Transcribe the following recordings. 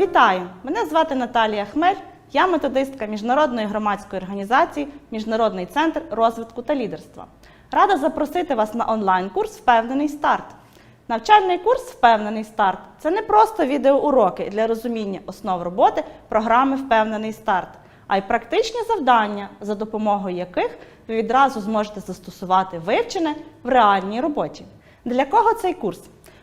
Вітаю! Мене звати Наталія Хмель. Я методистка міжнародної громадської організації Міжнародний центр розвитку та лідерства. Рада запросити вас на онлайн-курс Впевнений старт. Навчальний курс Впевнений старт це не просто відеоуроки для розуміння основ роботи програми Впевнений старт, а й практичні завдання, за допомогою яких ви відразу зможете застосувати вивчене в реальній роботі. Для кого цей курс?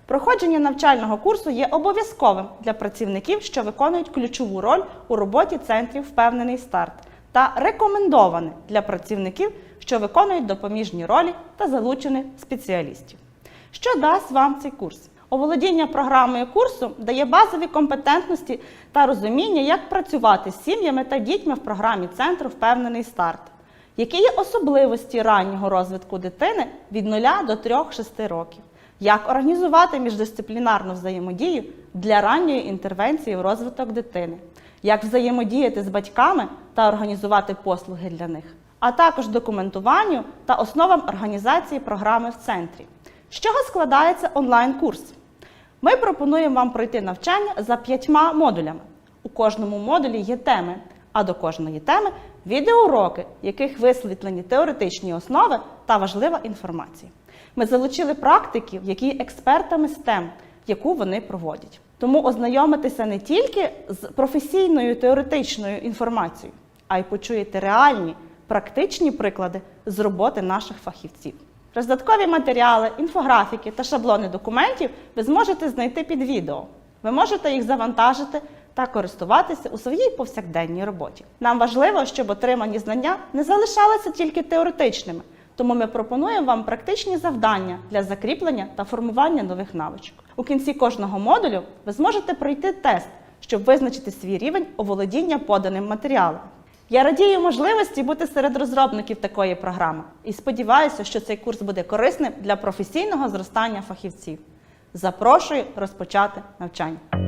Проходження навчального курсу є обов'язковим для працівників, що виконують ключову роль у роботі центрів Впевнений старт, та рекомендоване для працівників, що виконують допоміжні ролі та залучених спеціалістів. Що дасть вам цей курс? Оволодіння програмою курсу дає базові компетентності та розуміння, як працювати з сім'ями та дітьми в програмі центру Впевнений старт. Які є особливості раннього розвитку дитини від 0 до 3-6 років? Як організувати міждисциплінарну взаємодію для ранньої інтервенції в розвиток дитини? Як взаємодіяти з батьками та організувати послуги для них? А також документуванню та основам організації програми в центрі. З чого складається онлайн-курс? Ми пропонуємо вам пройти навчання за п'ятьма модулями. У кожному модулі є теми, а до кожної теми відеоуроки, в яких висвітлені теоретичні основи та важлива інформація. Ми залучили практиків, які експертами з тем, яку вони проводять. Тому ознайомитися не тільки з професійною теоретичною інформацією, а й почуєте реальні практичні приклади з роботи наших фахівців. Роздаткові матеріали, інфографіки та шаблони документів ви зможете знайти під відео. Ви можете їх завантажити та користуватися у своїй повсякденній роботі. Нам важливо, щоб отримані знання не залишалися тільки теоретичними, тому ми пропонуємо вам практичні завдання для закріплення та формування нових навичок. У кінці кожного модулю ви зможете пройти тест, щоб визначити свій рівень оволодіння поданим матеріалом. Я радію можливості бути серед розробників такої програми і сподіваюся, що цей курс буде корисним для професійного зростання фахівців. Запрошую розпочати навчання.